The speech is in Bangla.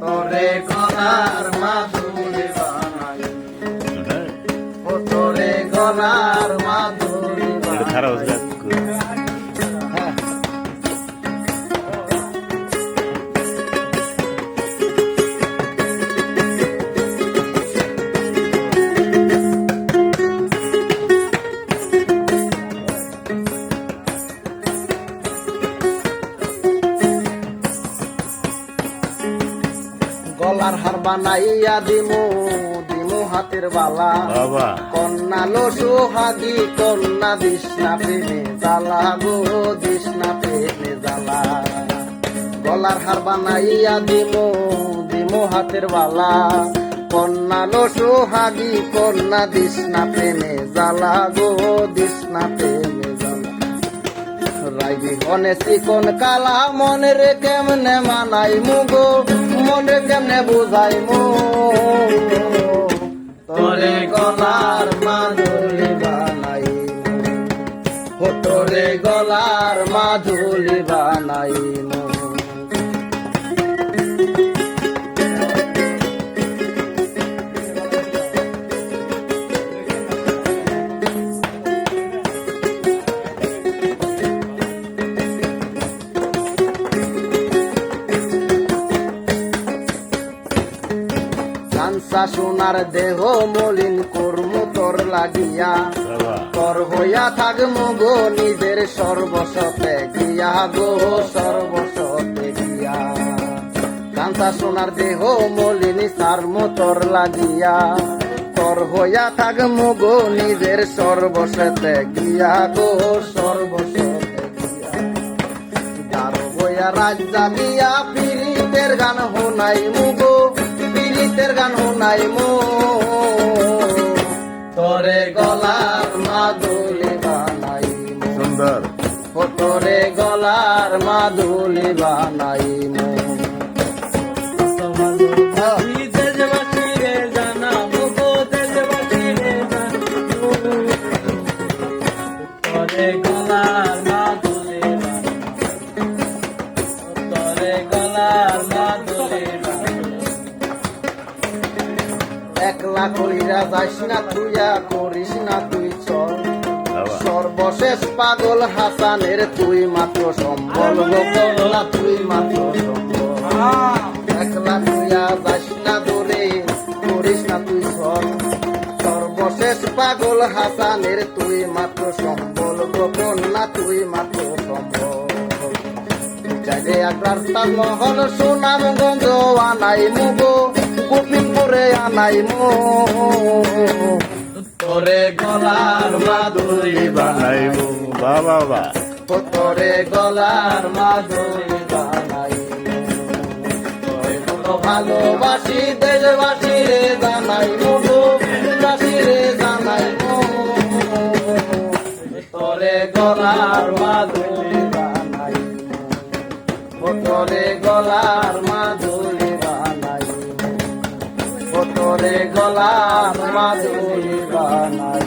তোরে গলার মাধুরী বানাই। ও তোরে গলার মাধুরী বানাই গলার হার বানাইয়া দিমু দিমু হাতের বালা। বাবা। কন্যা লো সোহাগী কন্যা দিসনা প্রেমে জ্বালা গো দিসনা প্রেমে জ্বালা। গলার হার বানাইয়া দিমু দিমু হাতের বালা। কন্যা লো সোহাগী কন্যা দিসনা প্রেমে জ্বালা গো প্রেমে জ্বালা রাইবি হনে চিকন কালা মনে রে কেমনে মানাই মুগো মনে কেমনে বুঝাই মো তোরে গলার মাধুলি বানাই তোরে গলার মাধুলি বানাই কাঞ্চা সোনার দেহ মলিন কর্ম তোর লাগিয়া। তোর হইয়া থাকমু গো নিজের সর্বসতে গিয়া গো সর্বসতে গিয়া কান্তা সোনার দেহ মলিনী সার মোতর লাগিয়া। তোর হইয়া থাকমু গো নিজের সর্বসতে গিয়া গো সর্বসতে গিয়া বইয়া রাজ জাগিয়া পীড়িতের গান হোনাই মুগো পীড়িতের গান হোনাই মু। তোরে গলার মাদুলি বানাই সুন্দর। ও তোরে গলার মাদুলি বানাই মু। একলা কইরা যাস না তুইয়া করিস না তুই চল। সর্বশেষ পাগল হাসানের তুই মাত্র সম্বল কল্লা তুই মাত্র সম্বল। একলা তুইয়া যাস না দূরে করিস না তুই সর সর্বশেষ পাগল হাসানের তুই মাত্র সম্বল গো কন্যা তুই মাত্র সম্বল। চাইলে একবার তার মহল সুনাম গঞ্জ আনাই মুগো গোপিনপুরে আনাই মু তোরে গলার মাধুরী বানাই বানাইবো বাবা। ও তোরে গলার মাধুরী ভালোবাসি দেশবাসী রে জানাই বাসী রে জানাই মু তোরে গলার মাধুরী বানাই ও তোরে গলার মাধুরী বানাই গলা মাধুরী বানাই।